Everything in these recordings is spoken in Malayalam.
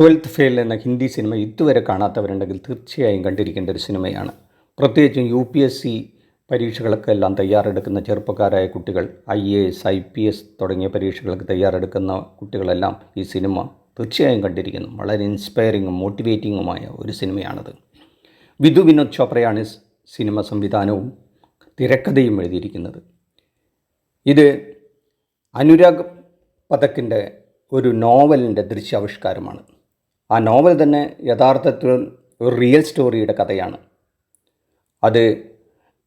ട്വൽത്ത് ഫെയിൽ എന്ന ഹിന്ദി സിനിമ ഇതുവരെ കാണാത്തവരുണ്ടെങ്കിൽ തീർച്ചയായും കണ്ടിരിക്കേണ്ട ഒരു സിനിമയാണ്. പ്രത്യേകിച്ചും യു പി എസ് സി പരീക്ഷകൾക്കെല്ലാം തയ്യാറെടുക്കുന്ന ചെറുപ്പക്കാരായ കുട്ടികൾ I A S I P S തുടങ്ങിയ പരീക്ഷകൾക്ക് തയ്യാറെടുക്കുന്ന കുട്ടികളെല്ലാം ഈ സിനിമ തീർച്ചയായും കണ്ടിരിക്കുന്നു. വളരെ ഇൻസ്പയറിങ്ങും മോട്ടിവേറ്റിങ്ങുമായ ഒരു സിനിമയാണത്. വിധു വിനോദ് ചോപ്രയാണ് സിനിമ സംവിധാനവും തിരക്കഥയും എഴുതിയിരിക്കുന്നത്. ഇത് അനുരാഗ് പതക്കിന്റെ ഒരു നോവലിന്റെ ദൃശ്യാവിഷ്കാരമാണ്. ആ നോവൽ തന്നെ യഥാർത്ഥത്തിൽ ഒരു റിയൽ സ്റ്റോറിയുടെ കഥയാണ്. അത്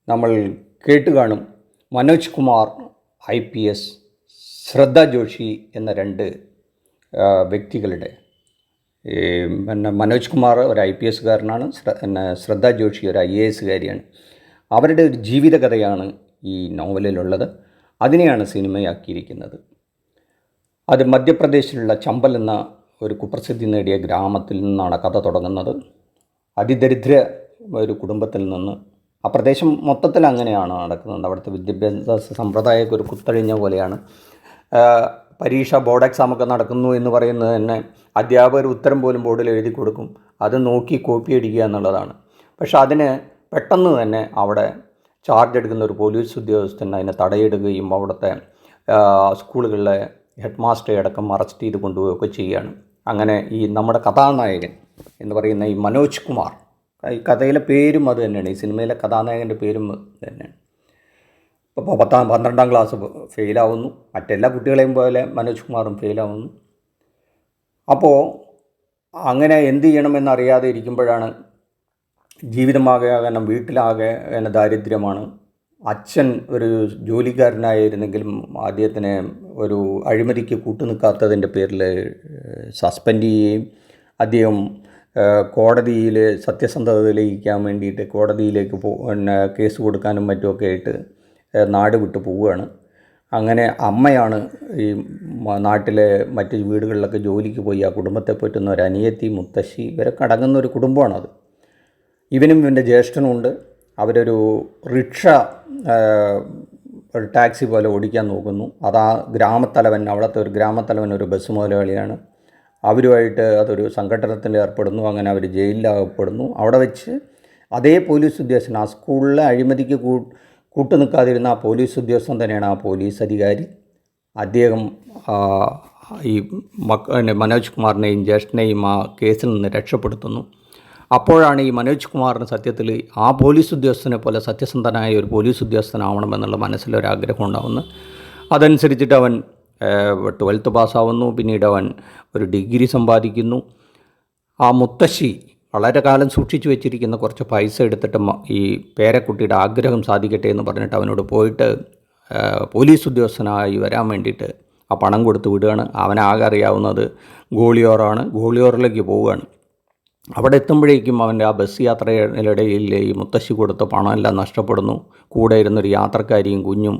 നമ്മൾ കേട്ട് കാണും. Manoj Kumar I P S Shraddha Joshi എന്ന രണ്ട് വ്യക്തികളുടെ പിന്നെ മനോജ് കുമാർ ഒരു ഐ പി എസ്സുകാരനാണ് പിന്നെ ശ്രദ്ധ ജോഷി ഒരു ഐ എ എസ്സുകാരിയാണ്. അവരുടെ ഒരു ജീവിതകഥയാണ് ഈ നോവലിലുള്ളത്. അതിനെയാണ് സിനിമയാക്കിയിരിക്കുന്നത്. അത് മധ്യപ്രദേശിലുള്ള ചമ്പൽ എന്ന ഒരു കുപ്രസിദ്ധി നേടിയ ഗ്രാമത്തിൽ നിന്നാണ് കഥ തുടങ്ങുന്നത്. അതിദരിദ്ര ഒരു കുടുംബത്തിൽ നിന്ന്. ആ പ്രദേശം മൊത്തത്തിൽ അങ്ങനെയാണ് നടക്കുന്നത്. അവിടുത്തെ വിദ്യാഭ്യാസ സമ്പ്രദായമൊക്കെ ഒരു കുത്തഴിഞ്ഞ പോലെയാണ്. പരീക്ഷ ബോർഡ് എക്സാമൊക്കെ നടക്കുന്നു എന്ന് പറയുന്നത് തന്നെ അധ്യാപകർ ഉത്തരം പോലും ബോർഡിൽ എഴുതി കൊടുക്കും. അത് നോക്കി കോപ്പി അടിക്കുക എന്നുള്ളതാണ്. പക്ഷേ അതിന് പെട്ടെന്ന് തന്നെ അവിടെ ചാർജ് എടുക്കുന്ന ഒരു പോലീസ് ഉദ്യോഗസ്ഥൻ അതിനെ തടയിടുകയും അവിടുത്തെ സ്കൂളുകളിലെ ഹെഡ് മാസ്റ്ററെ അടക്കം അറസ്റ്റ് ചെയ്ത് കൊണ്ടുപോവുകയൊക്കെ ചെയ്യുകയാണ്. അങ്ങനെ ഈ നമ്മുടെ കഥാനായകൻ എന്ന് പറയുന്ന ഈ മനോജ് കുമാർ. ഈ കഥയിലെ പേരും അത് തന്നെയാണ്. ഈ സിനിമയിലെ കഥാനായകന്റെ പേരും തന്നെയാണ്. ഇപ്പോൾ പത്താം പന്ത്രണ്ടാം ക്ലാസ് ഫെയിലാവുന്നു. മറ്റെല്ലാ കുട്ടികളെയും പോലെ മനോജ് കുമാറും ഫെയിലാവുന്നു. അപ്പോൾ അങ്ങനെ എന്ത് ചെയ്യണമെന്നറിയാതെ ഇരിക്കുമ്പോഴാണ് ജീവിതമാകെ കാരണം വീട്ടിലാകെ ദാരിദ്ര്യമാണ്. അച്ഛൻ ഒരു ജോലിക്കാരനായിരുന്നെങ്കിലും അദ്ദേഹത്തിനെ ഒരു അഴിമതിക്ക് കൂട്ടുനിൽക്കാത്തതിന്റെ പേരിൽ സസ്പെൻഡ് ചെയ്യുകയും അദ്ദേഹം കോടതിയിൽ സത്യസന്ധത തെളിയിക്കാൻ വേണ്ടിയിട്ട് കോടതിയിലേക്ക് പോ പിന്നെ കേസ് കൊടുക്കാനും മറ്റുമൊക്കെ ആയിട്ട് നാട് വിട്ടു പോവുകയാണ്. അങ്ങനെ അമ്മയാണ് ഈ നാട്ടിലെ മറ്റ് വീടുകളിലൊക്കെ ജോലിക്ക് പോയി ആ കുടുംബത്തെ പറ്റുന്ന ഒരു അനിയത്തി മുത്തശ്ശി ഇവരൊക്കെ അടങ്ങുന്ന ഒരു കുടുംബമാണത്. ഇവനും ഇവന്റെ ജ്യേഷ്ഠനുമുണ്ട്. അവരൊരു റിക്ഷ ഒരു ടാക്സി പോലെ ഓടിക്കാൻ നോക്കുന്നു. അതാ ഗ്രാമത്തലവൻ അവിടുത്തെ ഒരു ഗ്രാമത്തലവൻ ഒരു ബസ് മുതലാളിയാണ്. അവരുമായിട്ട് അതൊരു സംഘടനത്തിൽ ഏർപ്പെടുന്നു. അങ്ങനെ അവർ ജയിലിലാകപ്പെടുന്നു. അവിടെ വെച്ച് അതേ പോലീസ് ഉദ്യോഗസ്ഥൻ ആ സ്കൂളിലെ അഴിമതിക്ക് കൂ കൂട്ടു നിൽക്കാതിരുന്ന ആ പോലീസ് ഉദ്യോഗസ്ഥൻ തന്നെയാണ് ആ പോലീസ് അധികാരി. അദ്ദേഹം ഈ മക്ക മനോജ് കുമാറിനെയും ജ്യേഷ്ഠനെയും ആ കേസിൽ നിന്ന് രക്ഷപ്പെടുത്തുന്നു. അപ്പോഴാണ് ഈ മനോജ് കുമാറിന് സത്യത്തിൽ ആ പോലീസ് ഉദ്യോഗസ്ഥനെ പോലെ സത്യസന്ധനായ ഒരു പോലീസ് ഉദ്യോഗസ്ഥനാവണമെന്നുള്ള മനസ്സിലൊരാഗ്രഹം ഉണ്ടാവുന്നു. അതനുസരിച്ചിട്ട് അവൻ ട്വൽത്ത് പാസ്സാവുന്നു. പിന്നീട് അവൻ ഒരു ഡിഗ്രി സമ്പാദിക്കുന്നു. ആ മുത്തശ്ശി വളരെ കാലം സൂക്ഷിച്ചു വെച്ചിരിക്കുന്ന കുറച്ച് പൈസ എടുത്തിട്ട് ഈ പേരക്കുട്ടിയുടെ ആഗ്രഹം സാധിക്കട്ടെ എന്ന് പറഞ്ഞിട്ട് അവനോട് പോയിട്ട് പോലീസ് ഉദ്യോഗസ്ഥനായി വരാൻ വേണ്ടിയിട്ട് ആ പണം കൊടുത്ത് വിടുകയാണ്. അവനാകെ അറിയാവുന്നത് ഗോളിയോറാണ്. ഗോളിയോറിലേക്ക് പോവുകയാണ്. അവിടെ എത്തുമ്പോഴേക്കും അവന്റെ ആ ബസ് യാത്രയിലിടയിൽ ഈ മുത്തശ്ശി കൊടുത്ത പണമെല്ലാം നഷ്ടപ്പെടുന്നു. കൂടെ ഇരുന്നൊരു യാത്രക്കാരിയും കുഞ്ഞും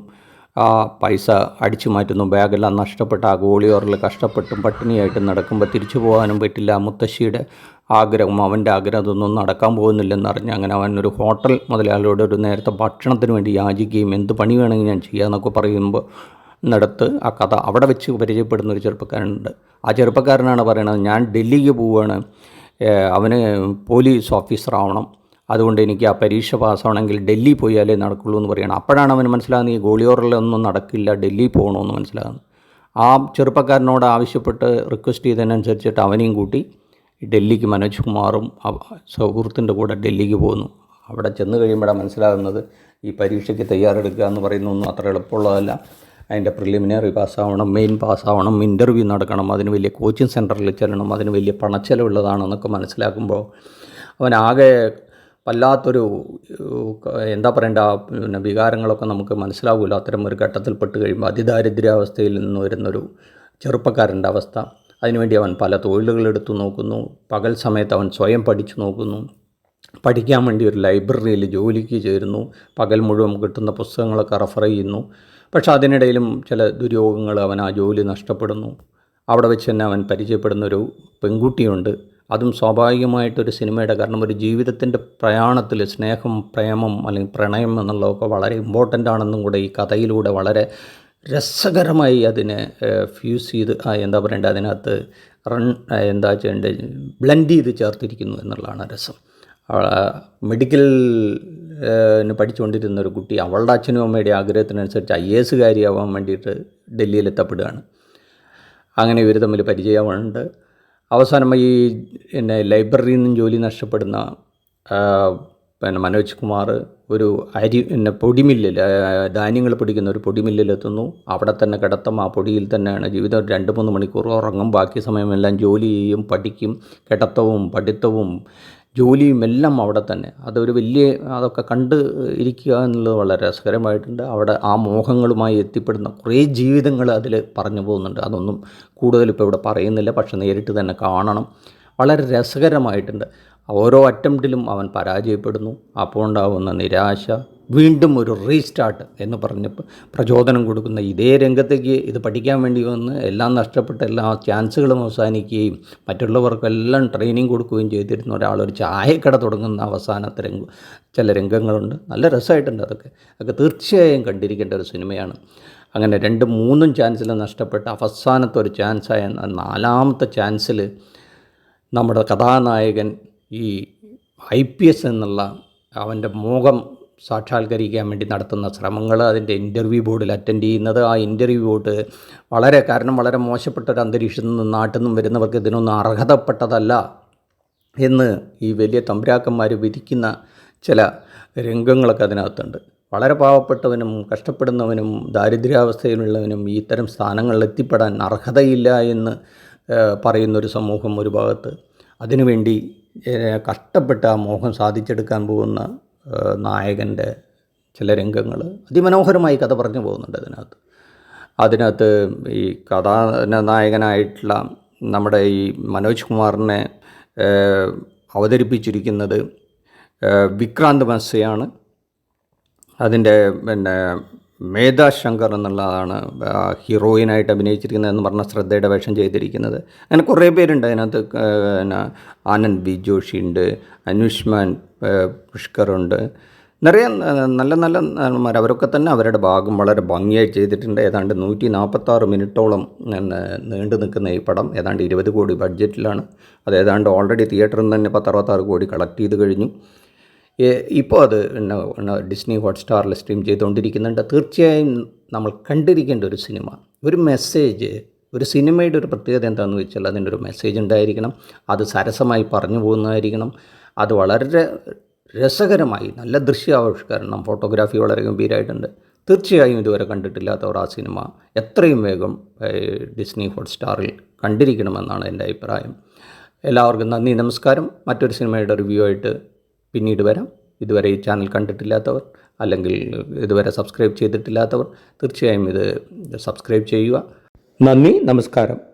ആ പൈസ അടിച്ചു മാറ്റുന്നു. ബാഗെല്ലാം നഷ്ടപ്പെട്ട. ആ ഗോളിയോറിൽ കഷ്ടപ്പെട്ടും പട്ടിണിയായിട്ട് നടക്കുമ്പോൾ തിരിച്ചു പോകാനും പറ്റില്ല. മുത്തശ്ശിയുടെ ആഗ്രഹം അവന്റെ ആഗ്രഹം അതൊന്നും നടക്കാൻ പോകുന്നില്ലെന്ന് അറിഞ്ഞ് അങ്ങനെ അവൻ ഒരു ഹോട്ടൽ മുതലാളിയോട് ഒരു നേരത്തെ ഭക്ഷണത്തിന് വേണ്ടി യാചിക്കുകയും എന്ത് പണി വേണമെങ്കിൽ ഞാൻ ചെയ്യാമെന്നൊക്കെ പറയുമ്പോൾ നടത്ത് ആ കഥ അവിടെ വെച്ച് പരിചയപ്പെടുന്ന ഒരു ചെറുപ്പക്കാരനുണ്ട്. ആ ചെറുപ്പക്കാരനാണ് പറയുന്നത് ഞാൻ ഡൽഹിക്ക് പോവുകയാണ്. അവന് പോലീസ് ഓഫീസറാവണം. അതുകൊണ്ട് എനിക്ക് ആ പരീക്ഷ പാസ്സാവണമെങ്കിൽ ഡൽഹി പോയാലേ നടക്കുള്ളൂ എന്ന് പറയണം. അപ്പോഴാണ് അവന് മനസ്സിലാകുന്നത് ഈ ഗോളിയോറിലൊന്നും നടക്കില്ല ഡൽഹി പോകണമെന്ന് മനസ്സിലാകുന്നത്. ആ ചെറുപ്പക്കാരനോട് ആവശ്യപ്പെട്ട് റിക്വസ്റ്റ് ചെയ്തതിനനുസരിച്ചിട്ട് അവനെയും കൂട്ടി ഡൽഹിക്ക് മനോജ് കുമാറും സുഹൃത്തിന്റെ കൂടെ ഡൽഹിക്ക് പോകുന്നു അവിടെ ചെന്ന് കഴിയുമ്പോഴാണ് മനസ്സിലാകുന്നത് ഈ പരീക്ഷയ്ക്ക് തയ്യാറെടുക്കുക എന്ന് പറയുന്നൊന്നും അത്ര എളുപ്പമുള്ളതല്ല. അതിന്റെ പ്രിലിമിനറി പാസ്സാവണം മെയിൻ പാസ്സാവണം ഇന്റർവ്യൂ നടക്കണം അതിന് വലിയ കോച്ചിങ് സെന്ററിൽ ചെല്ലണം അതിന് വലിയ പണച്ചെലവുള്ളതാണെന്നൊക്കെ മനസ്സിലാക്കുമ്പോൾ അവനാകെ വല്ലാത്തൊരു എന്താ പറയണ്ട പിന്നെ വികാരങ്ങളൊക്കെ നമുക്ക് മനസ്സിലാവുമല്ലോ അത്തരം ഒരു ഘട്ടത്തിൽപ്പെട്ട് കഴിയുമ്പോൾ അതിദാരിദ്ര്യാവസ്ഥയിൽ നിന്ന് വരുന്നൊരു ചെറുപ്പക്കാരന്റെ അവസ്ഥ. അതിനുവേണ്ടി അവൻ പല തൊഴിലുകൾ എടുത്തു നോക്കുന്നു. പകൽ സമയത്ത് അവൻ സ്വയം പഠിച്ചു നോക്കുന്നു. പഠിക്കാൻ വേണ്ടി ഒരു ലൈബ്രറിയിൽ ജോലിക്ക് ചേരുന്നു. പകൽ മുഴുവൻ കിട്ടുന്ന പുസ്തകങ്ങളൊക്കെ റെഫർ ചെയ്യുന്നു. പക്ഷെ അതിനിടയിലും ചില ദുര്യോഗങ്ങൾ അവൻ ആ ജോലി നഷ്ടപ്പെടുന്നു. അവിടെ വെച്ച് തന്നെ അവൻ പരിചയപ്പെടുന്ന ഒരു പെൺകുട്ടിയുണ്ട്. അതും സ്വാഭാവികമായിട്ടൊരു സിനിമയുടെ കാരണം ഒരു ജീവിതത്തിന്റെ പ്രയാണത്തിൽ സ്നേഹം പ്രേമം അല്ലെങ്കിൽ പ്രണയം എന്നുള്ളതൊക്കെ വളരെ ഇമ്പോർട്ടന്റ് ആണെന്നും കൂടെ ഈ കഥയിലൂടെ വളരെ രസകരമായി അതിനെ ഫ്യൂസ് ചെയ്ത് എന്താ പറയണ്ടത് അതിനകത്ത് റൺ എന്താ ചെയ്യേണ്ടത് ബ്ലെൻഡ് ചെയ്ത് ചേർത്തിരിക്കുന്നു എന്നുള്ളതാണ് രസം. മെഡിക്കൽ പഠിച്ചുകൊണ്ടിരുന്ന ഒരു കുട്ടി അവളുടെ അച്ഛനും അമ്മയുടെ ആഗ്രഹത്തിനനുസരിച്ച് ഐ എസുകാരിയാവാൻ വേണ്ടിയിട്ട് ഡൽഹിയിൽ എത്തപ്പെടുകയാണ് അങ്ങനെ ഇവർ തമ്മിൽ പരിചയമുണ്ട്. അവസാനമായി ഈ പിന്നെ ലൈബ്രറിയിൽ നിന്നും ജോലി നഷ്ടപ്പെടുന്ന പിന്നെ മനോജ് കുമാർ ഒരു അരി പിന്നെ പൊടിമില്ലിൽ ധാന്യങ്ങൾ പൊടിക്കുന്ന ഒരു പൊടിമില്ലിലെത്തുന്നു. അവിടെ തന്നെ കിടത്തും ആ പൊടിയിൽ തന്നെയാണ് ജീവിതം. രണ്ട് മൂന്ന് മണിക്കൂർ ഉറങ്ങും. ബാക്കി സമയമെല്ലാം ജോലി ചെയ്യും പഠിക്കും. കിടത്തവും പഠിത്തവും ജോലിയും എല്ലാം അവിടെ തന്നെ. അതൊരു വലിയ അതൊക്കെ കണ്ട് ഇരിക്കുക എന്നുള്ളത് വളരെ രസകരമായിട്ടുണ്ട്. അവിടെ ആ മോഹങ്ങളുമായി എത്തിപ്പെടുന്ന കുറേ ജീവിതങ്ങൾ അതിൽ പറഞ്ഞു പോകുന്നുണ്ട്. അതൊന്നും കൂടുതൽ ഇപ്പോൾ ഇവിടെ പറയുന്നില്ല. പക്ഷെ നേരിട്ട് തന്നെ കാണണം. വളരെ രസകരമായിട്ടുണ്ട്. ഓരോ അറ്റംപ്റ്റിലും അവൻ പരാജയപ്പെടുന്നു. അപ്പോൾ ഉണ്ടാകുന്ന നിരാശ വീണ്ടും ഒരു റീസ്റ്റാർട്ട് എന്ന് പറഞ്ഞ് പ്രചോദനം കൊടുക്കുന്ന ഇതേ രംഗത്തേക്ക് ഇത് പഠിക്കാൻ വേണ്ടി വന്ന് എല്ലാം നഷ്ടപ്പെട്ട എല്ലാ ചാൻസുകളും അവസാനിക്കുകയും മറ്റുള്ളവർക്കെല്ലാം ട്രെയിനിങ് കൊടുക്കുകയും ചെയ്തിരുന്ന ഒരാൾ ഒരു ചായക്കട തുടങ്ങുന്ന അവസാനത്തെ രംഗ ചില രംഗങ്ങളുണ്ട്. നല്ല രസമായിട്ടുണ്ട് അതൊക്കെ. അതൊക്കെ തീർച്ചയായും കണ്ടിരിക്കേണ്ട ഒരു സിനിമയാണ്. അങ്ങനെ രണ്ടും മൂന്നും ചാൻസിൽ നഷ്ടപ്പെട്ട അവസാനത്തെ ഒരു ചാൻസായ നാലാമത്തെ ചാൻസിൽ നമ്മുടെ കഥാനായകൻ ഈ ഐ പി എസ് എന്നുള്ള അവന്റെ മോഹം സാക്ഷാത്കരിക്കാൻ വേണ്ടി നടത്തുന്ന ശ്രമങ്ങൾ അതിന്റെ ഇന്റർവ്യൂ ബോർഡിൽ അറ്റൻഡ് ചെയ്യുന്നത്. ആ ഇന്റർവ്യൂ ബോർഡ് വളരെ കാരണം വളരെ മോശപ്പെട്ട ഒരു അന്തരീക്ഷത്തിൽ നിന്നും നാട്ടിൽ നിന്നും വരുന്നവർക്ക് ഇതിനൊന്നും അർഹതപ്പെട്ടതല്ല എന്ന് ഈ വലിയ തമ്പുരാക്കന്മാർ വിധിക്കുന്ന ചില രംഗങ്ങളൊക്കെ അതിനകത്തുണ്ട്. വളരെ പാവപ്പെട്ടവനും കഷ്ടപ്പെടുന്നവനും ദാരിദ്ര്യാവസ്ഥയിലുള്ളവനും ഇത്തരം സ്ഥാനങ്ങളിൽ എത്തിപ്പെടാൻ അർഹതയില്ല എന്ന് പറയുന്നൊരു സമൂഹം ഒരു ഭാഗത്ത് അതിനുവേണ്ടി കഷ്ടപ്പെട്ട് ആ മോഹം സാധിച്ചെടുക്കാൻ പോകുന്ന നായകന്റെ ചില രംഗങ്ങൾ അതിമനോഹരമായി കഥ പറഞ്ഞു പോകുന്നുണ്ട് അതിനകത്ത്. അതിനകത്ത് ഈ കഥാനായകനായിട്ടുള്ള നമ്മുടെ ഈ മനോജ് കുമാറിനെ അവതരിപ്പിച്ചിരിക്കുന്നത് വിക്രാന്ത് മസ്സയാണ് അതിന്റെ പിന്നെ മേധാ ശങ്കർ എന്നുള്ളതാണ് ഹീറോയിനായിട്ട് അഭിനയിച്ചിരിക്കുന്നത് എന്ന് പറഞ്ഞ ശ്രദ്ധയുടെ വേഷം ചെയ്തിരിക്കുന്നത്. അങ്ങനെ കുറേ പേരുണ്ട്. അതിനകത്ത് പിന്നെ ആനന്ദ് ബി ജോഷി ഉണ്ട് അനുഷ്മാൻ പുഷ്കറുണ്ട് നിറയെ നല്ല നല്ല നടന്മാർ അവരൊക്കെ തന്നെ അവരുടെ ഭാഗം വളരെ ഭംഗിയായി ചെയ്തിട്ടുണ്ട്. ഏതാണ്ട് നൂറ്റി നാൽപ്പത്താറ് മിനിറ്റോളം നീണ്ടു നിൽക്കുന്ന ഈ പടം ഏതാണ്ട് ഇരുപത് കോടി ബഡ്ജറ്റിലാണ്. അത് ഏതാണ്ട് ഓൾറെഡി തിയേറ്ററിൽ തന്നെ പത്തറുപത്താറ് കോടി കളക്ട് ചെയ്ത് കഴിഞ്ഞു. ഇപ്പോൾ അത് ഡിസ്നി ഹോട്ട്സ്റ്റാറിൽ സ്ട്രീം ചെയ്തുകൊണ്ടിരിക്കുന്നുണ്ട് തീർച്ചയായും നമ്മൾ കണ്ടിരിക്കേണ്ട ഒരു സിനിമ ഒരു മെസ്സേജ് ഒരു സിനിമയുടെ ഒരു പ്രത്യേകത എന്താണെന്ന് വെച്ചാൽ അതിന്റെ ഒരു മെസ്സേജ് ഉണ്ടായിരിക്കണം. അത് സരസമായി പറഞ്ഞു പോകുന്നതായിരിക്കണം. അത് വളരെ രസകരമായി നല്ല ദൃശ്യാവിഷ്കരണം ഫോട്ടോഗ്രാഫി വളരെ ഗംഭീരമായിട്ടുണ്ട് തീർച്ചയായും ഇതുവരെ കണ്ടിട്ടില്ലാത്തവർ ആ സിനിമ എത്രയും വേഗം ഡിസ്നി ഹോട്ട്സ്റ്റാറിൽ കണ്ടിരിക്കണമെന്നാണ് എന്റെ അഭിപ്രായം. എല്ലാവർക്കും നന്ദി നമസ്കാരം. മറ്റൊരു സിനിമയുടെ റിവ്യൂ ആയിട്ട് പിന്നീട് വരാം. ഇതുവരെ ഈ ചാനൽ കണ്ടിട്ടില്ലാത്തവർ അല്ലെങ്കിൽ ഇതുവരെ സബ്സ്ക്രൈബ് ചെയ്തിട്ടില്ലാത്തവർ തീർച്ചയായും ഇത് സബ്സ്ക്രൈബ് ചെയ്യുക. നന്ദി നമസ്കാരം.